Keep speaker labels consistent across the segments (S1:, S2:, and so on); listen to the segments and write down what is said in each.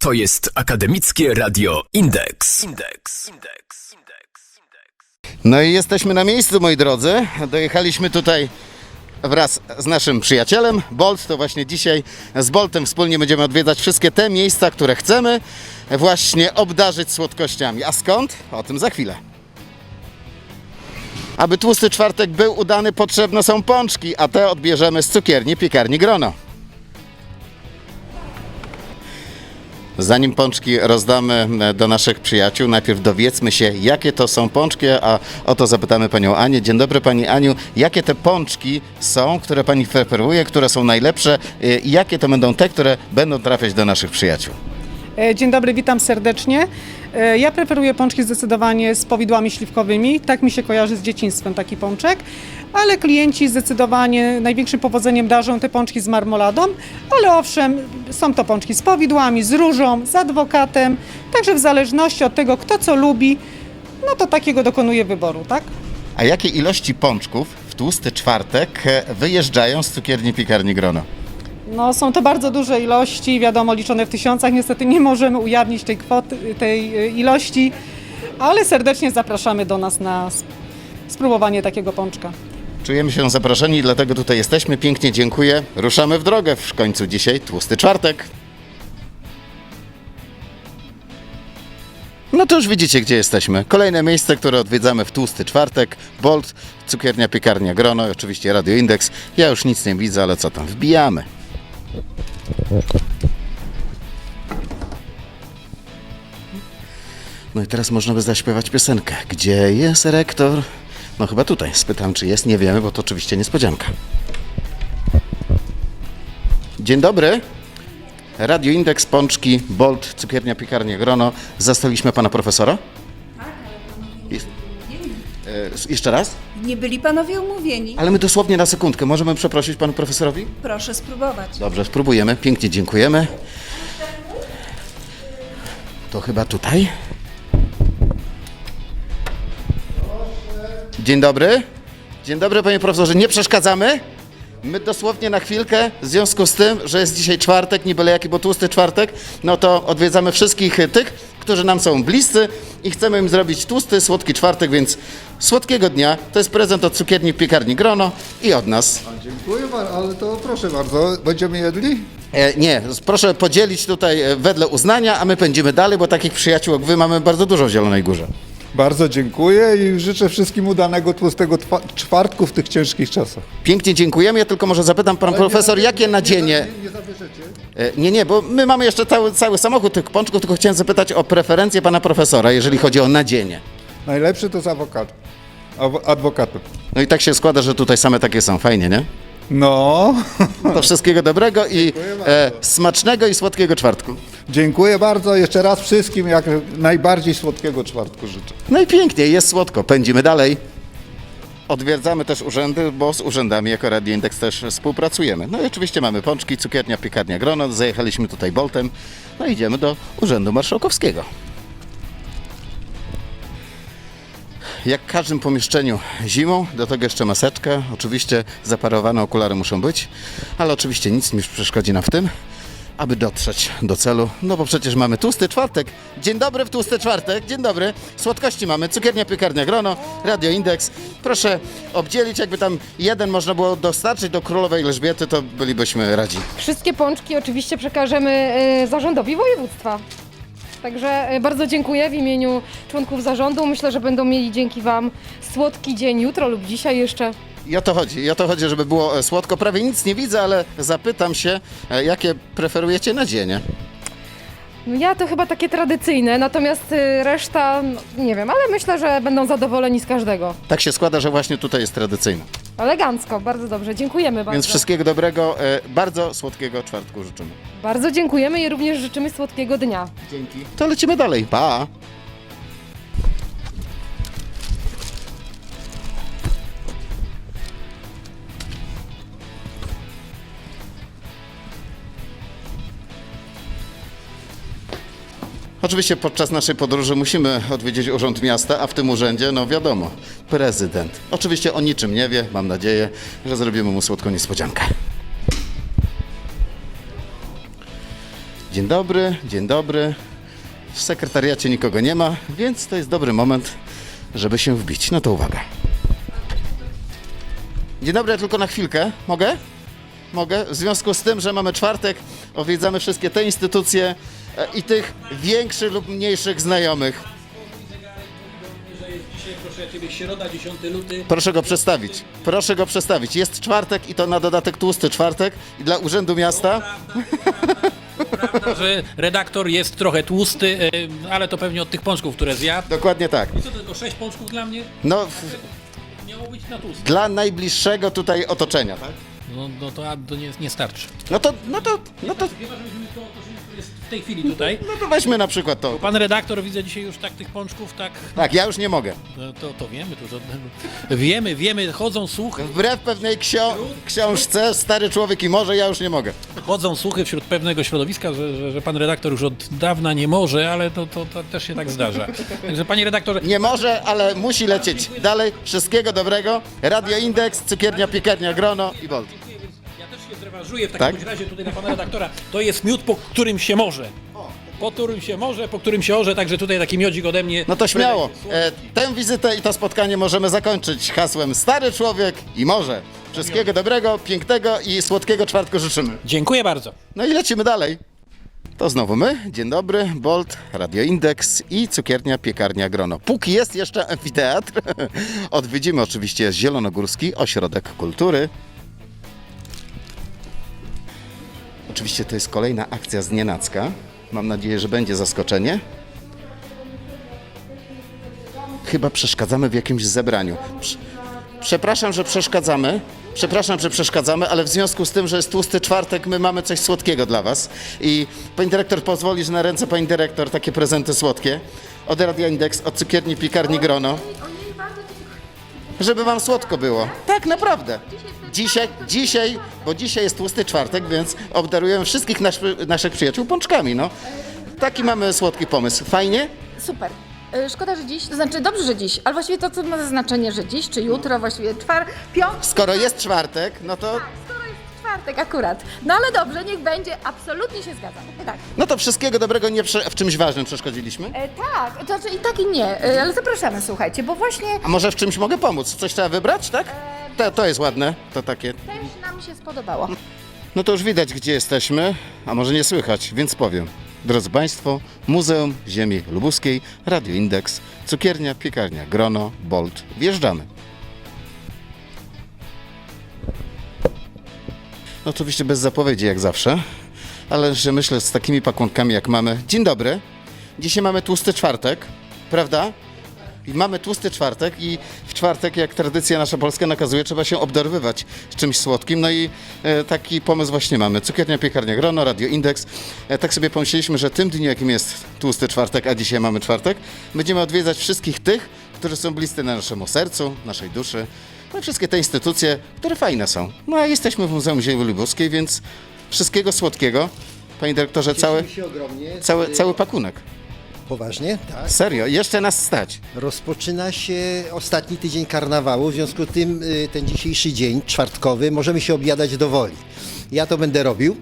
S1: To jest Akademickie Radio Indeks. Indeks.
S2: No i jesteśmy na miejscu, moi drodzy. Dojechaliśmy tutaj wraz z naszym przyjacielem Bolt. To właśnie dzisiaj z Boltem wspólnie będziemy odwiedzać wszystkie te miejsca, które chcemy właśnie obdarzyć słodkościami. A skąd? O tym za chwilę. Aby tłusty czwartek był udany, potrzebne są pączki, a te odbierzemy z cukierni piekarni Grono. Zanim pączki rozdamy e, do naszych przyjaciół, najpierw dowiedzmy się, jakie to są pączki, a o to zapytamy panią Anię. Dzień dobry pani Aniu. Jakie te pączki są, które pani preferuje, które są najlepsze e, i jakie to będą te, które będą trafiać do naszych przyjaciół?
S3: E, Dzień dobry, witam serdecznie. E, Ja preferuję pączki zdecydowanie z powidłami śliwkowymi. Tak mi się kojarzy z dzieciństwem taki pączek. Ale klienci zdecydowanie największym powodzeniem darzą te pączki z marmoladą. Ale owszem, są to pączki z powidłami, z różą, z adwokatem. Także w zależności od tego, kto co lubi, no to takiego dokonuje wyboru, tak?
S2: A jakie ilości pączków w tłusty czwartek e, wyjeżdżają z cukierni piekarni Grono?
S3: No, są to bardzo duże ilości, wiadomo, liczone w tysiącach. Niestety nie możemy ujawnić tej kwoty, tej e, ilości, ale serdecznie zapraszamy do nas na sp- spróbowanie takiego pączka.
S2: Czujemy się zaproszeni, dlatego tutaj jesteśmy. Pięknie dziękuję. Ruszamy w drogę. W końcu dzisiaj tłusty czwartek. No to już widzicie, gdzie jesteśmy. Kolejne miejsce, które odwiedzamy w tłusty czwartek. Bolt, cukiernia, piekarnia Grono i oczywiście Radio Indeks. Ja już nic nie widzę, ale co tam, wbijamy. No i teraz można by zaśpiewać piosenkę. Gdzie jest rektor? No chyba tutaj. Spytam, czy jest. Nie wiemy, bo to oczywiście niespodzianka. Dzień dobry. Radio Indeks, Pączki, Bolt, Cukiernia, Piekarnia, Grono. Zastaliśmy pana profesora? Jeszcze raz?
S4: Nie byli panowie umówieni.
S2: Ale my dosłownie na sekundkę. Możemy przeprosić panu profesorowi?
S4: Proszę spróbować.
S2: Dobrze, spróbujemy. Pięknie dziękujemy. To chyba tutaj. Dzień dobry. Dzień dobry, panie profesorze. Nie przeszkadzamy? My dosłownie na chwilkę, w związku z tym, że jest dzisiaj czwartek, nie byle jaki, bo tłusty czwartek, no to odwiedzamy wszystkich tych, którzy nam są bliscy i chcemy im zrobić tłusty, słodki czwartek, więc słodkiego dnia. To jest prezent od cukierni piekarni Grono i od nas.
S5: Dziękuję bardzo, ale to proszę bardzo, będziemy jedli?
S2: E, nie, proszę podzielić tutaj e, wedle uznania, a my pędzimy dalej, bo takich przyjaciół jak wy mamy bardzo dużo w Zielonej Górze.
S5: Bardzo dziękuję i życzę wszystkim udanego tłustego czwartku w tych ciężkich czasach.
S2: Pięknie dziękujemy. Ja tylko może zapytam pan profesor, jakie nadzienie.
S5: Nie, nie zabierzecie?
S2: E, Nie, nie, bo my mamy jeszcze cały, cały samochód tych pączków, tylko chciałem zapytać o preferencje pana profesora, jeżeli chodzi o nadzienie.
S5: Najlepszy to z awokado. Aw- adwokatem.
S2: No i tak się składa, że tutaj same takie są. Fajnie, nie?
S5: No,
S2: To wszystkiego dobrego i e, smacznego i słodkiego czwartku.
S5: dziękuję bardzo jeszcze raz wszystkim, jak najbardziej słodkiego czwartku życzę.
S2: No i pięknie, jest słodko. Pędzimy dalej. Odwiedzamy też urzędy, bo z urzędami jako Radio Indeks też współpracujemy. No i oczywiście mamy pączki, cukiernia, piekarnia Grono. Zajechaliśmy tutaj Boltem. No i idziemy do Urzędu Marszałkowskiego. Jak w każdym pomieszczeniu zimą, do tego jeszcze maseczka. Oczywiście zaparowane okulary muszą być, ale oczywiście nic nie przeszkodzi nam w tym, aby dotrzeć do celu. No bo przecież mamy tłusty czwartek. Dzień dobry w tłusty czwartek. Dzień dobry. Słodkości mamy. Cukiernia, piekarnia Grono, Radio Indeks. Proszę obdzielić, jakby tam jeden można było dostarczyć do Królowej Elżbiety, to bylibyśmy radzi.
S6: Wszystkie pączki oczywiście przekażemy e, zarządowi województwa. Także e, bardzo dziękuję w imieniu członków zarządu. Myślę, że będą mieli dzięki Wam słodki dzień jutro lub dzisiaj jeszcze.
S2: I o to chodzi. I o to chodzi, żeby było e, słodko. Prawie nic nie widzę, ale zapytam się, e, jakie preferujecie nadzienie?
S6: No ja to chyba takie tradycyjne, natomiast reszta, no, nie wiem, ale myślę, że będą zadowoleni z każdego.
S2: Tak się składa, że właśnie tutaj jest tradycyjne.
S6: Elegancko, bardzo dobrze, dziękujemy bardzo.
S2: Więc wszystkiego dobrego, e, bardzo słodkiego czwartku życzymy.
S6: Bardzo dziękujemy i również życzymy słodkiego dnia.
S2: Dzięki. To lecimy dalej. Pa! Oczywiście podczas naszej podróży musimy odwiedzić Urząd Miasta, a w tym urzędzie, no wiadomo, prezydent. Oczywiście o niczym nie wie, mam nadzieję, że zrobimy mu słodką niespodziankę. Dzień dobry, dzień dobry. W sekretariacie nikogo nie ma, więc to jest dobry moment, żeby się wbić. No to uwaga. Dzień dobry, ja tylko na chwilkę. Mogę? Mogę. W związku z tym, że mamy czwartek, odwiedzamy wszystkie te instytucje i tych większych lub mniejszych znajomych.
S7: Proszę Ciebie, środa, 10 luty.
S2: Proszę go przedstawić. Proszę go przedstawić. Jest czwartek i to na dodatek tłusty czwartek i dla Urzędu Miasta.
S7: Że redaktor jest trochę tłusty, e, ale to pewnie od tych pączków, które zjadł.
S2: Dokładnie tak.
S7: I co, tylko 6 pączków dla mnie?
S2: No, w,
S7: Miało być na tłusty.
S2: dla najbliższego tutaj otoczenia, tak?
S7: No, no to, a, to nie, nie starczy.
S2: No to, no to, no to,
S7: Chyba, żebyśmy to tej chwili tutaj.
S2: no to weźmy na przykład to.
S7: Pan redaktor widzę dzisiaj już tak tych pączków, tak,
S2: Tak, ja już nie mogę.
S7: no, to, to wiemy, to żadnego. Wiemy, wiemy, chodzą słuchy,
S2: Wbrew pewnej ksio- książce, stary człowiek i może, ja już nie mogę.
S7: chodzą słuchy wśród pewnego środowiska, że, że, że pan redaktor już od dawna nie może, ale to, to, to też się tak zdarza. Także panie redaktorze,
S2: Nie może, ale musi lecieć dalej. Wszystkiego dobrego. Radio Indeks, cukiernia, piekarnia, grono i Bolt.
S7: Zrewanżuję w takim
S2: Tak?
S7: razie tutaj na pana redaktora. To jest miód, po którym się może. Po którym się może, po którym się orze, także tutaj taki miodzik ode mnie.
S2: No to śmiało. E, tę wizytę i to spotkanie możemy zakończyć hasłem Stary człowiek i może. Wszystkiego dobrego, pięknego i słodkiego czwartku życzymy.
S7: Dziękuję bardzo.
S2: No i lecimy dalej. To znowu my. Dzień dobry, Bolt, Radio Indeks i cukiernia, piekarnia Grono. Póki jest jeszcze amfiteatr, odwiedzimy oczywiście Zielonogórski Ośrodek Kultury. Oczywiście to jest kolejna akcja z Nienacka. Mam nadzieję, że będzie zaskoczenie. Chyba przeszkadzamy w jakimś zebraniu. Prze- Przepraszam, że przeszkadzamy. Przepraszam, że przeszkadzamy, ale w związku z tym, że jest tłusty czwartek, my mamy coś słodkiego dla Was. I pani dyrektor pozwoli, że na ręce pani dyrektor takie prezenty słodkie. Od Radia Indeks, od cukierni Piekarni Grono. Żeby Wam słodko było. Tak, naprawdę. Dzisiaj, dzisiaj, bo dzisiaj jest tłusty czwartek, więc obdarujemy wszystkich nasz, naszych przyjaciół pączkami, no. Taki mamy słodki pomysł. Fajnie?
S8: Super. Y, Szkoda, że dziś, to znaczy dobrze, że dziś, ale właściwie to co ma znaczenie, że dziś czy jutro, właściwie czwar, piątek,
S2: Skoro jest czwartek, no to
S8: czwartek akurat. No ale dobrze, niech będzie, absolutnie się zgadzam. Tak.
S2: No to wszystkiego dobrego nie prze- w czymś ważnym przeszkodziliśmy.
S8: E, tak, to znaczy i tak i nie, e, ale zapraszamy, słuchajcie, bo właśnie
S2: A może w czymś mogę pomóc? Coś trzeba wybrać, tak? To, to jest ładne, to takie.
S8: też nam się spodobało.
S2: No to już widać, gdzie jesteśmy, a może nie słychać, więc powiem. Drodzy Państwo, Muzeum Ziemi Lubuskiej, Radio Indeks, cukiernia, piekarnia, grono, Bolt. Wjeżdżamy. Oczywiście bez zapowiedzi jak zawsze, ale że myślę z takimi pakunkami jak mamy. Dzień dobry. Dzisiaj mamy tłusty czwartek, prawda? I mamy tłusty czwartek i w czwartek, jak tradycja nasza polska nakazuje, trzeba się obdarowywać czymś słodkim. No i e, taki pomysł właśnie mamy. Cukiernia, piekarnia, grono, radio Indeks. E, tak sobie pomyśleliśmy, że tym dniu, jakim jest tłusty czwartek, a dzisiaj mamy czwartek, będziemy odwiedzać wszystkich tych, którzy są bliscy na naszemu sercu, naszej duszy. No wszystkie te instytucje, które fajne są. No a jesteśmy w Muzeum Ziemi Lubuskiej, więc wszystkiego słodkiego. Panie dyrektorze, cały,
S9: się ogromnie.
S2: cały, cały pakunek.
S9: Poważnie? Tak.
S2: Serio, jeszcze nas stać.
S9: Rozpoczyna się ostatni tydzień karnawału, w związku z tym y, ten dzisiejszy dzień, czwartkowy, możemy się objadać do woli. Ja to będę robił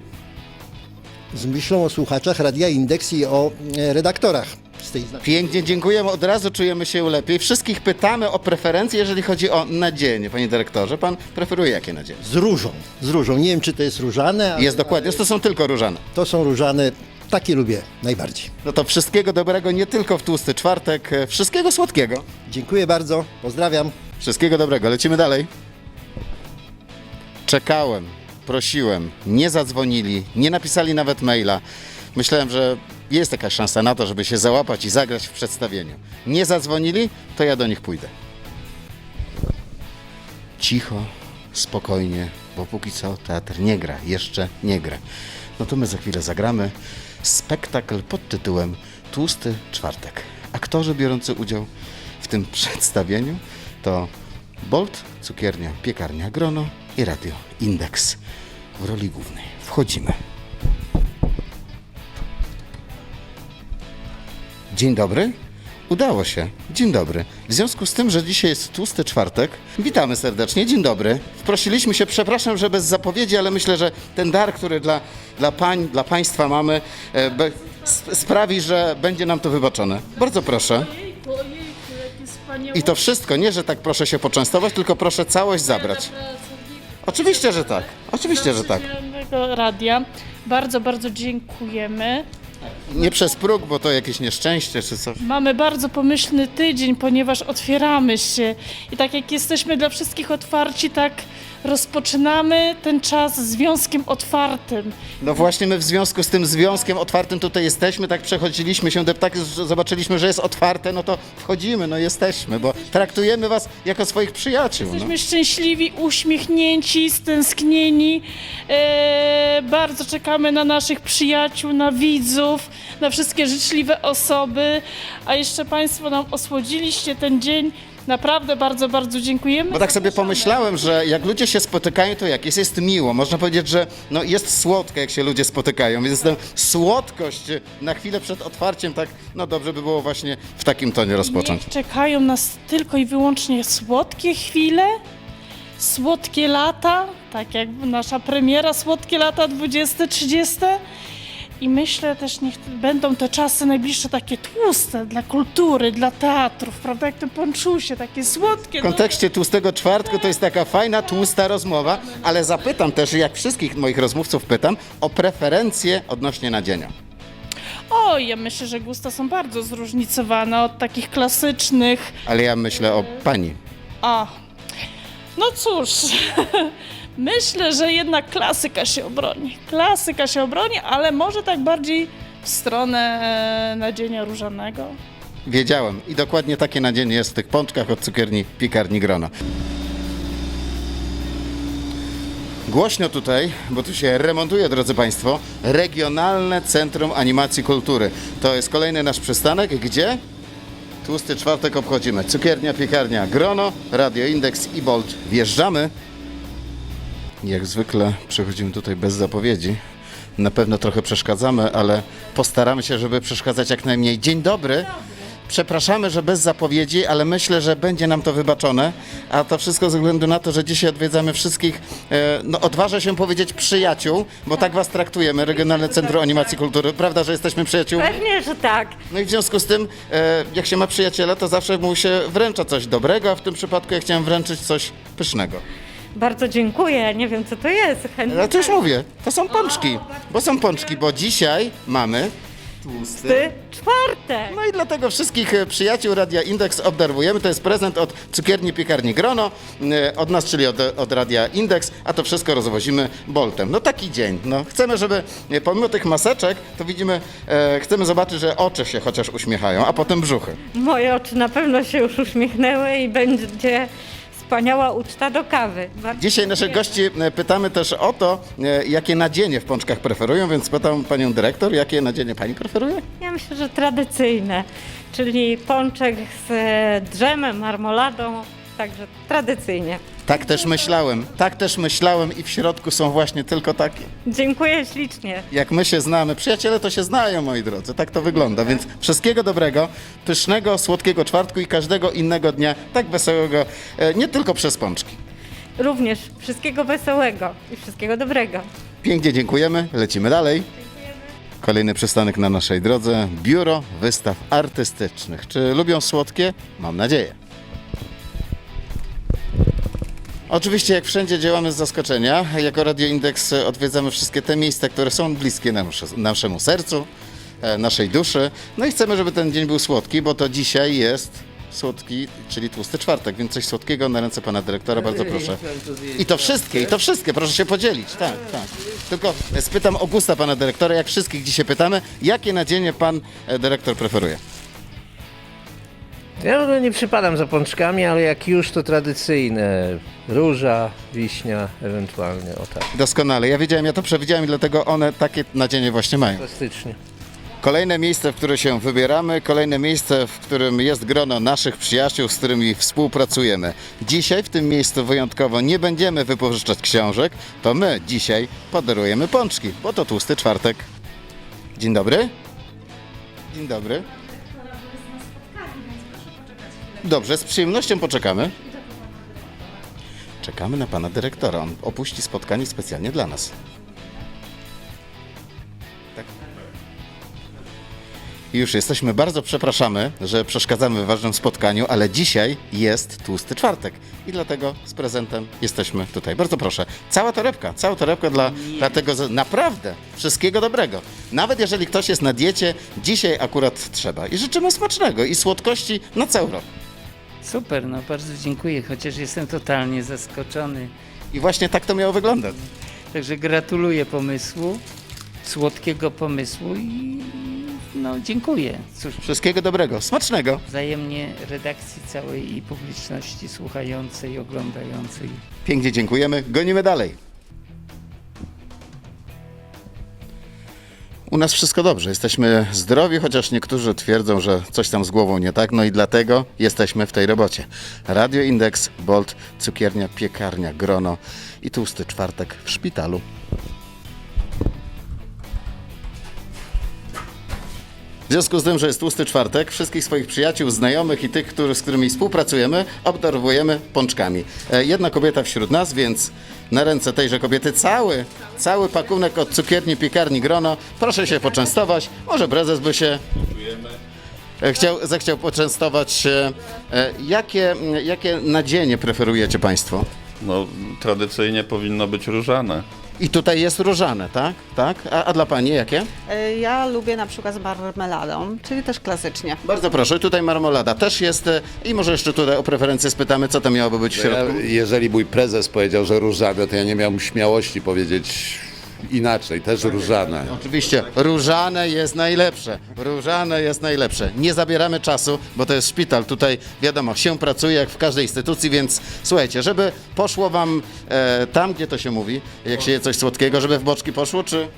S9: z myślą o słuchaczach Radia Indeks i o e, redaktorach z tej.
S2: Pięknie, dziękujemy. Od razu czujemy się lepiej. Wszystkich pytamy o preferencje, jeżeli chodzi o nadzieję, panie dyrektorze. Pan preferuje jakie nadzieje?
S9: Z różą, z różą. Nie wiem, czy to jest różane, ale
S2: Jest dokładnie, to są tylko różane.
S9: to są różane. Takie lubię najbardziej.
S2: No to wszystkiego dobrego, nie tylko w tłusty czwartek, e, wszystkiego słodkiego.
S9: Dziękuję bardzo, pozdrawiam.
S2: Wszystkiego dobrego, lecimy dalej. Czekałem, prosiłem, nie zadzwonili, nie napisali nawet maila. Myślałem, że jest jakaś szansa na to, żeby się załapać i zagrać w przedstawieniu. Nie zadzwonili, to ja do nich pójdę. Cicho, spokojnie, bo póki co teatr nie gra, jeszcze nie gra. No to my za chwilę zagramy spektakl pod tytułem Tłusty Czwartek. Aktorzy biorący udział w tym przedstawieniu to Bolt, cukiernia, piekarnia Grono i radio Indeks w roli głównej. Wchodzimy. Dzień dobry. Udało się. Dzień dobry. W związku z tym, że dzisiaj jest tłusty czwartek, witamy serdecznie. Dzień dobry. Prosiliśmy się, przepraszam, że bez zapowiedzi, ale myślę, że ten dar, który dla, dla pań, dla państwa mamy, e, be, sp- sprawi, że będzie nam to wybaczone. Bardzo proszę. I to wszystko, nie, że tak proszę się poczęstować, tylko proszę całość zabrać. Oczywiście, że tak. Oczywiście, że tak.
S10: Codziennego Radia. Bardzo, bardzo dziękujemy.
S2: Nie przez próg, bo to jakieś nieszczęście czy coś.
S10: Mamy bardzo pomyślny tydzień, ponieważ otwieramy się i tak jak jesteśmy dla wszystkich otwarci, tak rozpoczynamy ten czas związkiem otwartym.
S2: No właśnie my w związku z tym związkiem otwartym tutaj jesteśmy, tak przechodziliśmy się, tak zobaczyliśmy, że jest otwarte, no to wchodzimy, no jesteśmy, bo traktujemy was jako swoich przyjaciół. No.
S10: Jesteśmy szczęśliwi, uśmiechnięci, stęsknieni. E, bardzo czekamy na naszych przyjaciół, na widzów, na wszystkie życzliwe osoby. A jeszcze Państwo nam osłodziliście ten dzień. Naprawdę bardzo, bardzo dziękujemy.
S2: Bo tak sobie
S10: Zapraszamy.
S2: pomyślałem, że jak ludzie się spotykają, to jak jest, jest miło. Można powiedzieć, że no jest słodko, jak się ludzie spotykają. Więc tę słodkość na chwilę przed otwarciem, tak, no dobrze by było właśnie w takim tonie rozpocząć.
S10: Niech czekają nas tylko i wyłącznie słodkie chwile, słodkie lata, tak jak nasza premiera Słodkie lata 20-30. I myślę też, niech będą te czasy najbliższe takie tłuste dla kultury, dla teatrów, prawda? Jak te ponczusie, takie słodkie.
S2: W kontekście tłustego czwartku to jest taka fajna, tłusta rozmowa, ale zapytam też, jak wszystkich moich rozmówców pytam, o preferencje odnośnie nadzienia.
S10: O, ja myślę, że gusta są bardzo zróżnicowane od takich klasycznych
S2: Ale ja myślę o pani.
S10: A, no cóż, myślę, że jednak klasyka się obroni. Klasyka się obroni, ale może tak bardziej w stronę e, nadzienia różanego.
S2: Wiedziałem. I dokładnie takie nadzienie jest w tych pączkach od cukierni Piekarni Grona. Głośno tutaj, bo tu się remontuje, drodzy Państwo, Regionalne Centrum Animacji Kultury. To jest kolejny nasz przystanek, gdzie tłusty czwartek obchodzimy. Cukiernia, piekarnia Grono, Radio Indeks i Bolt. Wjeżdżamy. Jak zwykle przychodzimy tutaj bez zapowiedzi. Na pewno trochę przeszkadzamy, ale postaramy się, żeby przeszkadzać jak najmniej. Dzień dobry. Przepraszamy, że bez zapowiedzi, ale myślę, że będzie nam to wybaczone. A to wszystko ze względu na to, że dzisiaj odwiedzamy wszystkich, e, no odważę się powiedzieć przyjaciół, bo tak was traktujemy, Regionalne Centrum Animacji Kultury. Prawda, że jesteśmy przyjaciółmi?
S11: Pewnie, że tak.
S2: No i w związku z tym, e, jak się ma przyjaciela, to zawsze mu się wręcza coś dobrego, a w tym przypadku ja chciałem wręczyć coś pysznego.
S11: Bardzo dziękuję. Nie wiem, co to jest. Chętnie.
S2: Ale to już mówię, to są pączki, bo są pączki, bo dzisiaj mamy tłusty
S11: Ty, czwartek.
S2: No i dlatego wszystkich e, przyjaciół Radia Indeks obdarowujemy. To jest prezent od cukierni piekarni Grono, e, od nas, czyli od, od Radia Indeks, a to wszystko rozwozimy Boltem. No taki dzień. No, chcemy, żeby e, pomimo tych maseczek, to widzimy, e, chcemy zobaczyć, że oczy się chociaż uśmiechają, a potem brzuchy.
S11: Moje oczy na pewno się już uśmiechnęły i będzie wspaniała uczta do kawy. Bardzo
S2: Dzisiaj naszych gości e, pytamy też o to, e, jakie nadzienie w pączkach preferują, więc pytam panią dyrektor, jakie nadzienie pani preferuje?
S11: Ja myślę, że tradycyjne, czyli pączek z e, drzemem, marmoladą, także tradycyjnie.
S2: Tak też myślałem, tak też myślałem i w środku są właśnie tylko takie.
S11: Dziękuję ślicznie.
S2: Jak my się znamy, przyjaciele to się znają, moi drodzy, tak to wygląda. Więc wszystkiego dobrego, pysznego, słodkiego czwartku i każdego innego dnia, tak wesołego, e, nie tylko przez pączki.
S11: Również wszystkiego wesołego i wszystkiego dobrego.
S2: Pięknie dziękujemy, lecimy dalej. Kolejny przystanek na naszej drodze, Biuro Wystaw Artystycznych. Czy lubią słodkie? Mam nadzieję. Oczywiście, jak wszędzie działamy z zaskoczenia. Jako Radio Indeks odwiedzamy wszystkie te miejsca, które są bliskie nasz, naszemu sercu, e, naszej duszy. No i chcemy, żeby ten dzień był słodki, bo to dzisiaj jest słodki, czyli tłusty czwartek, więc coś słodkiego na ręce pana dyrektora, bardzo proszę. I to wszystkie, i to wszystkie, proszę się podzielić, tak, tak. Tylko spytam o gusta pana dyrektora, jak wszystkich dzisiaj pytamy, jakie nadzienie pan e, dyrektor preferuje?
S12: Ja w ogóle nie przypadam za pączkami, ale jak już to tradycyjne. Róża, wiśnia, ewentualnie, o tak.
S2: Doskonale, ja wiedziałem, ja to przewidziałem i dlatego one takie nadzienie właśnie mają.
S12: Fantastycznie.
S2: Kolejne miejsce, w które się wybieramy, kolejne miejsce, w którym jest grono naszych przyjaciół, z którymi współpracujemy. Dzisiaj w tym miejscu wyjątkowo nie będziemy wypożyczać książek, to my dzisiaj podarujemy pączki, bo to tłusty czwartek. Dzień dobry. Dzień dobry. Dobrze, z przyjemnością poczekamy. Czekamy na pana dyrektora. On opuści spotkanie specjalnie dla nas. Tak. Już jesteśmy, bardzo przepraszamy, że przeszkadzamy w ważnym spotkaniu, ale dzisiaj jest tłusty czwartek i dlatego z prezentem jesteśmy tutaj. Bardzo proszę, cała torebka, cała torebka dla, dla tego, z- naprawdę, wszystkiego dobrego. Nawet jeżeli ktoś jest na diecie, dzisiaj akurat trzeba. I życzymy smacznego i słodkości na cały rok.
S13: Super, no bardzo dziękuję, chociaż jestem totalnie zaskoczony.
S2: I właśnie tak to miało wyglądać.
S13: Także gratuluję pomysłu, słodkiego pomysłu i no dziękuję. Cóż,
S2: Wszystkiego dobrego, smacznego.
S13: wzajemnie redakcji całej i publiczności słuchającej, oglądającej.
S2: Pięknie dziękujemy, gonimy dalej. U nas wszystko dobrze, jesteśmy zdrowi, chociaż niektórzy twierdzą, że coś tam z głową nie tak, no i dlatego jesteśmy w tej robocie. Radio Indeks, Bolt, cukiernia, piekarnia, grono i tłusty czwartek w szpitalu. W związku z tym, że jest tłusty czwartek, wszystkich swoich przyjaciół, znajomych i tych, którzy, z którymi współpracujemy, obdarowujemy pączkami. E, Jedna kobieta wśród nas, więc na ręce tejże kobiety cały, cały pakunek od cukierni, piekarni Grono. Proszę się poczęstować. Może prezes by się e, chciał, zechciał poczęstować. e, Jakie, jakie nadzienie preferujecie Państwo?
S14: No, tradycyjnie powinno być różane.
S2: I tutaj jest różane, tak? tak? A, a dla Pani jakie?
S15: E, Ja lubię na przykład z marmeladą, czyli też klasycznie.
S2: Bardzo proszę, tutaj marmolada też jest e, i może jeszcze tutaj o preferencje spytamy, co to miałoby być w środku.
S16: Ja, jeżeli mój prezes powiedział, że różane, to ja nie miałem śmiałości powiedzieć inaczej, też różane.
S2: Oczywiście, różane jest najlepsze. Różane jest najlepsze. Nie zabieramy czasu, bo to jest szpital. Tutaj wiadomo, się pracuje jak w każdej instytucji, więc słuchajcie, żeby poszło wam e, tam, gdzie to się mówi, jak się je coś słodkiego, żeby w boczki poszło, czy...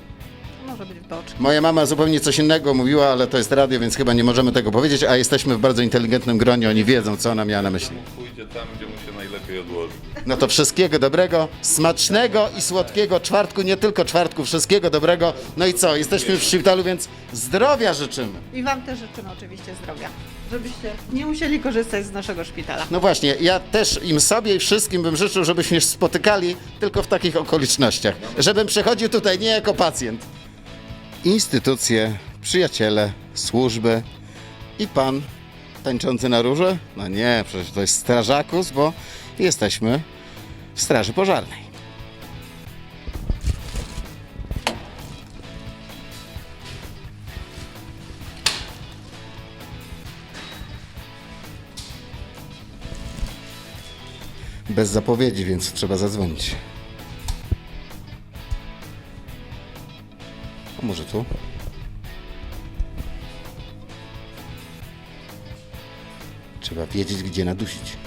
S15: Może być w boczku.
S2: Moja mama zupełnie coś innego mówiła, ale to jest radio, więc chyba nie możemy tego powiedzieć, a jesteśmy w bardzo inteligentnym gronie, oni wiedzą, co ona miała na myśli.
S14: Pójdzie tam, gdzie odłoży.
S2: No to wszystkiego dobrego, smacznego i słodkiego czwartku, nie tylko czwartku, wszystkiego dobrego. No i co, jesteśmy w szpitalu, więc zdrowia życzymy.
S15: I Wam też życzymy oczywiście zdrowia, żebyście nie musieli korzystać z naszego szpitala.
S2: No właśnie, ja też im sobie i wszystkim bym życzył, żebyśmy się spotykali tylko w takich okolicznościach. Żebym przychodził tutaj nie jako pacjent. Instytucje, przyjaciele, służby i pan tańczący na róże? No nie, przecież to jest strażakus, bo jesteśmy w straży pożarnej. Bez zapowiedzi, więc trzeba zadzwonić. A może tu? Trzeba wiedzieć, gdzie nadusić.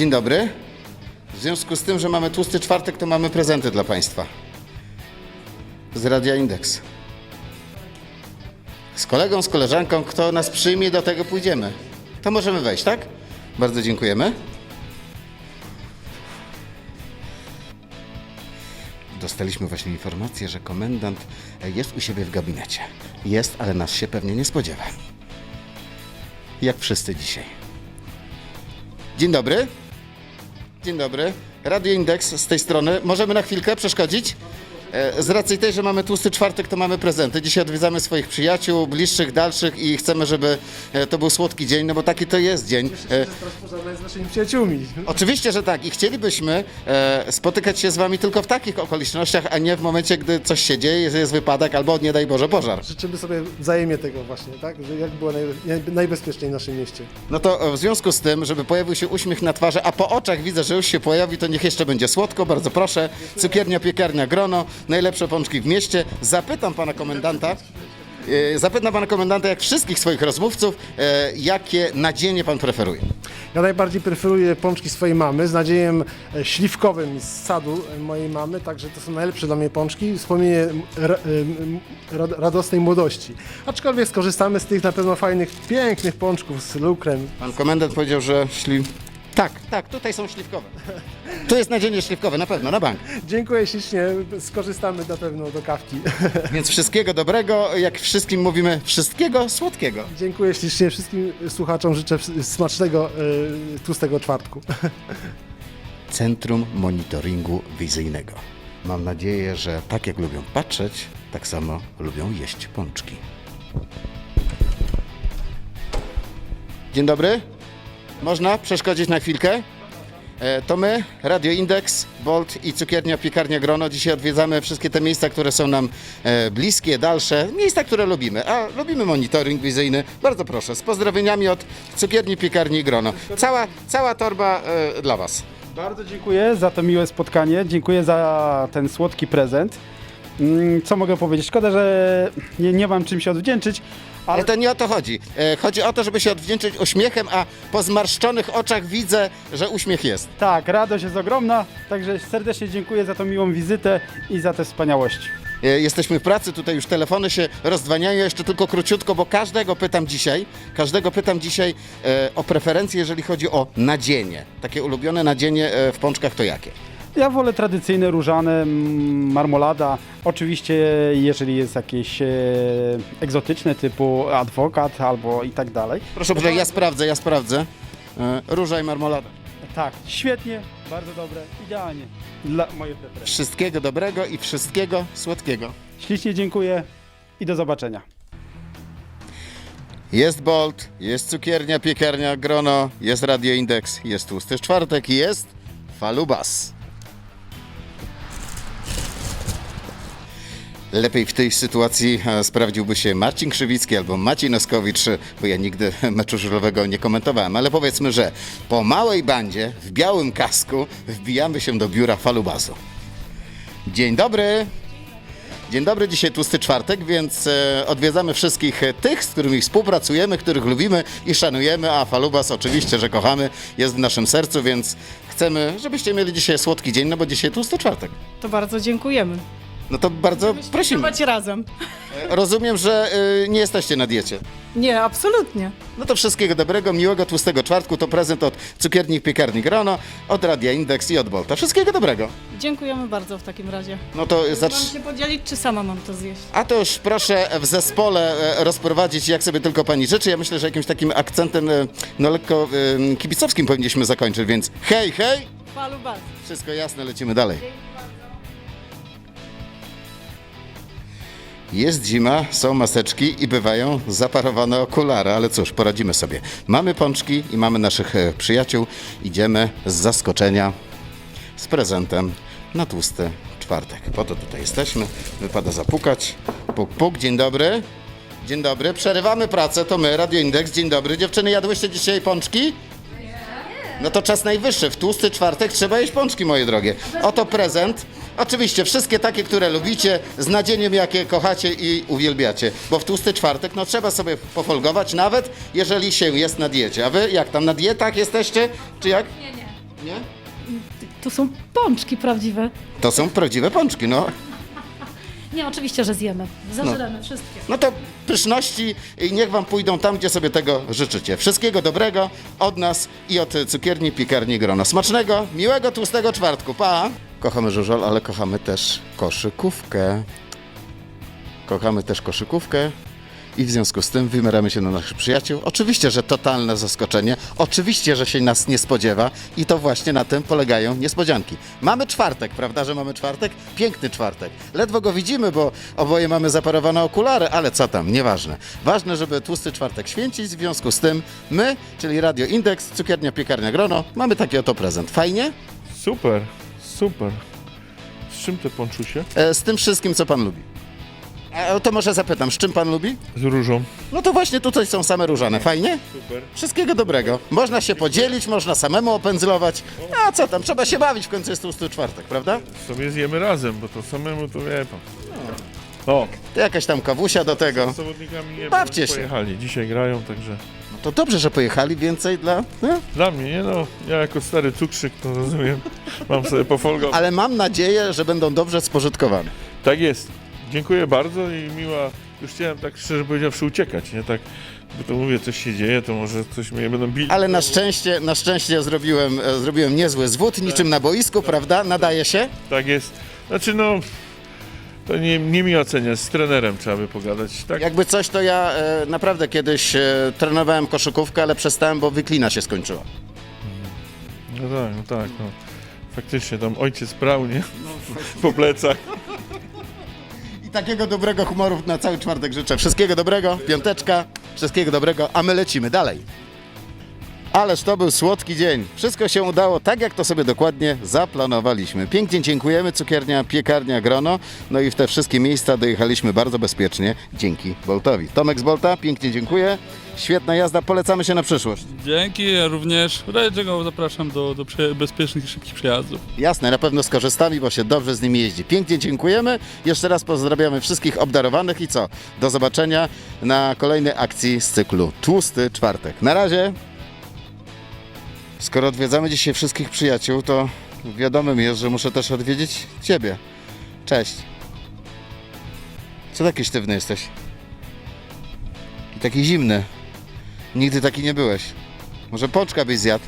S2: Dzień dobry. W związku z tym, że mamy tłusty czwartek, to mamy prezenty dla Państwa z Radia Indeks. Z kolegą, z koleżanką, kto nas przyjmie, do tego pójdziemy. To możemy wejść, tak? Bardzo dziękujemy. Dostaliśmy właśnie informację, że komendant jest u siebie w gabinecie. Jest, ale nas się pewnie nie spodziewa. Jak wszyscy dzisiaj. Dzień dobry. Dzień dobry. Radio Indeks z tej strony. Możemy na chwilkę przeszkodzić? E, Z racji tej, że mamy tłusty czwartek, to mamy prezenty. Dzisiaj odwiedzamy swoich przyjaciół, bliższych, dalszych i chcemy, żeby e, to był słodki dzień, no bo taki to jest dzień. E,
S17: z naszymi przyjaciółmi.
S2: Oczywiście, że tak i chcielibyśmy e, spotykać się z wami tylko w takich okolicznościach, a nie w momencie, gdy coś się dzieje, jest, jest wypadek albo nie daj Boże pożar.
S17: Życzymy sobie wzajemnie tego właśnie, tak? Że jak było naj, naj- najbezpieczniej w naszym mieście.
S2: No to w związku z tym, żeby pojawił się uśmiech na twarzy, a po oczach widzę, że już się pojawi, to niech jeszcze będzie słodko, bardzo proszę. Cukiernia, piekarnia, grono, najlepsze pączki w mieście. Zapytam pana komendanta, e, zapytam pana komendanta, jak wszystkich swoich rozmówców, e, jakie nadzienie pan preferuje.
S17: Ja najbardziej preferuję pączki swojej mamy z nadziejem e, śliwkowym z sadu mojej mamy, także to są najlepsze dla mnie pączki, wspomnienie radosnej młodości. Aczkolwiek skorzystamy z tych na pewno fajnych, pięknych pączków z lukrem.
S2: Pan komendant powiedział, że szli... Tak, tak, tutaj są śliwkowe. Tu jest nadzienie śliwkowe, na pewno, na bank.
S17: Dziękuję ślicznie, skorzystamy na pewno do kawki.
S2: Więc wszystkiego dobrego, jak wszystkim mówimy, wszystkiego słodkiego.
S17: Dziękuję ślicznie wszystkim słuchaczom, życzę smacznego y, tłustego czwartku.
S2: Centrum Monitoringu Wizyjnego. Mam nadzieję, że tak jak lubią patrzeć, tak samo lubią jeść pączki. Dzień dobry. Można przeszkodzić na chwilkę? E, To my, Radio Indeks, Bolt i Cukiernia Piekarnia Grono. Dzisiaj odwiedzamy wszystkie te miejsca, które są nam e, bliskie, dalsze, miejsca, które lubimy. A lubimy monitoring wizyjny. Bardzo proszę, z pozdrowieniami od Cukierni Piekarni Grono. Cała, cała torba e, dla Was.
S18: Bardzo dziękuję za to miłe spotkanie. Dziękuję za ten słodki prezent. Mm, Co mogę powiedzieć? Szkoda, że nie, nie mam czym się odwdzięczyć,
S2: Ale to nie o to chodzi. E, Chodzi o to, żeby się odwdzięczyć uśmiechem, a po zmarszczonych oczach widzę, że uśmiech jest.
S18: Tak, radość jest ogromna, także serdecznie dziękuję za tą miłą wizytę i za te wspaniałości.
S2: E, Jesteśmy w pracy, tutaj już telefony się rozdwaniają, jeszcze tylko króciutko, bo każdego pytam dzisiaj, każdego pytam dzisiaj e, o preferencje, jeżeli chodzi o nadzienie. Takie ulubione nadzienie e, w pączkach to jakie?
S18: Ja wolę tradycyjne, różane, mm, marmolada. Oczywiście, jeżeli jest jakieś e, egzotyczne typu adwokat albo i tak dalej.
S2: Proszę, proszę, ja sprawdzę, ja sprawdzę. E, Róża i marmolada.
S18: Tak, świetnie, bardzo dobre, idealnie dla mojej preferencji.
S2: Wszystkiego dobrego i wszystkiego słodkiego.
S18: Ślicznie dziękuję i do zobaczenia.
S2: Jest Bolt, jest cukiernia, piekarnia, grono, jest Radio Indeks, jest Tłusty Czwartek i jest Falubas. Lepiej w tej sytuacji e, sprawdziłby się Marcin Krzywicki albo Maciej Noskowicz, bo ja nigdy meczu żurowego nie komentowałem, ale powiedzmy, że po małej bandzie w białym kasku wbijamy się do biura Falubasu. Dzień dobry! Dzień dobry, dzisiaj tłusty czwartek, więc e, odwiedzamy wszystkich tych, z którymi współpracujemy, których lubimy i szanujemy, a Falubas oczywiście, że kochamy, jest w naszym sercu, więc chcemy, żebyście mieli dzisiaj słodki dzień, no bo dzisiaj tłusty czwartek.
S3: To bardzo dziękujemy.
S2: No to bardzo prosimy.
S3: Próbować razem.
S2: Rozumiem, że e, nie jesteście na diecie.
S3: Nie, absolutnie.
S2: No to wszystkiego dobrego, miłego tłustego czwartku, to prezent od Cukierni i Piekarni Grono, od Radia Indeks i od Bolta. Wszystkiego dobrego.
S3: Dziękujemy bardzo w takim razie.
S2: No to
S3: Mam
S2: zacz...
S3: się podzielić, czy sama mam to zjeść?
S2: A to już proszę w zespole e, rozprowadzić, jak sobie tylko pani życzy. Ja myślę, że jakimś takim akcentem, e, no lekko e, kibicowskim powinniśmy zakończyć, więc hej, hej!
S3: Palu bas.
S2: Wszystko jasne, lecimy dalej. Jest zima, są maseczki i bywają zaparowane okulary, ale cóż, poradzimy sobie. Mamy pączki i mamy naszych e, przyjaciół. Idziemy z zaskoczenia z prezentem na tłusty czwartek. Po to tutaj jesteśmy. Wypada zapukać. Puk, puk, dzień dobry. Dzień dobry, przerywamy pracę, to my, Radio Indeks. Dzień dobry. Dziewczyny, jadłyście dzisiaj pączki? No to czas najwyższy. W tłusty czwartek trzeba jeść pączki, moje drogie. Oto prezent. Oczywiście wszystkie takie, które lubicie, z nadzieniem, jakie kochacie i uwielbiacie. Bo w tłusty czwartek, no trzeba sobie pofolgować, nawet jeżeli się jest na diecie. A wy jak tam, na dietach jesteście? Czy jak?
S6: Nie, nie.
S2: Nie?
S6: To są pączki prawdziwe.
S2: To są prawdziwe pączki, no.
S6: Nie, oczywiście, że zjemy. Zażremy wszystkie.
S2: No to pyszności i niech wam pójdą tam, gdzie sobie tego życzycie. Wszystkiego dobrego od nas i od cukierni, piekarni Grono. Smacznego, miłego, tłustego czwartku. Pa! Kochamy żużol, ale kochamy też koszykówkę. Kochamy też koszykówkę i w związku z tym wymieramy się na naszych przyjaciół. Oczywiście, że totalne zaskoczenie. Oczywiście, że się nas nie spodziewa i to właśnie na tym polegają niespodzianki. Mamy czwartek, prawda, że mamy czwartek? Piękny czwartek. Ledwo go widzimy, bo oboje mamy zaparowane okulary, ale co tam, nieważne. Ważne, żeby tłusty czwartek święcić, w związku z tym my, czyli Radio Indeks, Cukiernia Piekarnia Grono, mamy taki oto prezent. Fajnie?
S19: Super, super. Z czym te pączusie?
S2: E, z tym wszystkim, co pan lubi. To może zapytam, z czym pan lubi?
S19: Z różą.
S2: No to właśnie tutaj są same różane. Fajnie?
S19: Super.
S2: Wszystkiego dobrego. Można się podzielić, można samemu opędzlować. A co tam, trzeba się bawić, w końcu jest tłusty czwartek, prawda?
S19: Sobie zjemy razem, bo to samemu to wie pan. O,
S2: To jakaś tam kawusia do tego.
S19: z zawodnikami nie
S2: Bawcie się.
S19: pojechali. Dzisiaj grają, także
S2: No to dobrze, że pojechali więcej dla... No.
S19: dla mnie, nie no, ja jako stary cukrzyk, to rozumiem, mam sobie pofolgować.
S2: Ale mam nadzieję, że będą dobrze spożytkowane.
S19: Tak jest. Dziękuję bardzo i miła, już chciałem tak szczerze powiedziawszy uciekać, nie? Tak Bo to mówię, coś się dzieje, to może coś mnie będą bili.
S2: Ale na szczęście, na szczęście zrobiłem, e, zrobiłem niezły zwód, niczym na boisku, prawda? Nadaje się?
S19: Tak jest. Znaczy no, to nie, nie mi oceniać, z trenerem trzeba by pogadać. Tak?
S2: Jakby coś, to ja e, naprawdę kiedyś e, trenowałem koszykówkę, ale przestałem, bo wyklina się skończyła.
S19: No tak, no tak, no. Faktycznie tam ojciec brał, nie? Po plecach.
S2: Takiego dobrego humoru na cały czwartek życzę. Wszystkiego dobrego, piąteczka, wszystkiego dobrego, a my lecimy dalej. Ależ to był słodki dzień. Wszystko się udało tak, jak to sobie dokładnie zaplanowaliśmy. Pięknie dziękujemy, cukiernia, piekarnia Grono. No i w te wszystkie miejsca dojechaliśmy bardzo bezpiecznie dzięki Boltowi. Tomek z Bolta, pięknie dziękuję. Świetna jazda, polecamy się na przyszłość.
S20: Dzięki, ja również. W razie czego zapraszam do, do prze- bezpiecznych i szybkich przejazdów.
S2: Jasne, na pewno skorzystamy, bo się dobrze z nimi jeździ. Pięknie dziękujemy. Jeszcze raz pozdrawiamy wszystkich obdarowanych i co? Do zobaczenia na kolejnej akcji z cyklu Tłusty Czwartek. Na razie! Skoro odwiedzamy dzisiaj wszystkich przyjaciół, to wiadomym jest, że muszę też odwiedzić Ciebie. Cześć. Co taki sztywny jesteś? I taki zimny. Nigdy taki nie byłeś. Może pączka byś zjadł?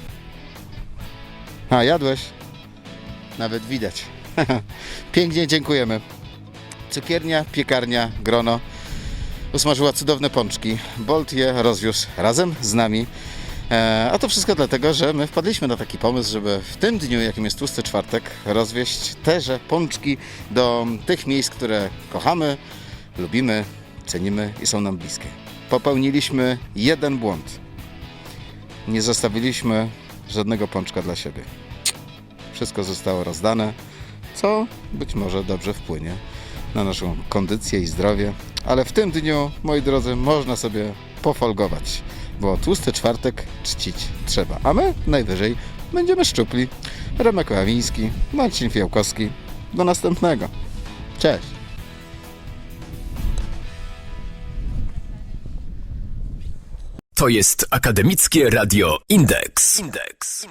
S2: A, jadłeś? Nawet widać. Pięknie dziękujemy. Cukiernia, piekarnia, grono usmażyła cudowne pączki. Bolt je rozwiózł razem z nami. E, a to wszystko dlatego, że my wpadliśmy na taki pomysł, żeby w tym dniu, jakim jest tłusty czwartek, rozwieźć teże pączki do tych miejsc, które kochamy, lubimy, cenimy i są nam bliskie. Popełniliśmy jeden błąd. Nie zostawiliśmy żadnego pączka dla siebie. Wszystko zostało rozdane, co być może dobrze wpłynie na naszą kondycję i zdrowie. Ale w tym dniu, moi drodzy, można sobie pofolgować, bo tłusty czwartek czcić trzeba. A my najwyżej będziemy szczupli. Remek Ławiński, Marcin Fiałkowski. Do następnego. Cześć.
S1: To jest Akademickie Radio Indeks. Indeks.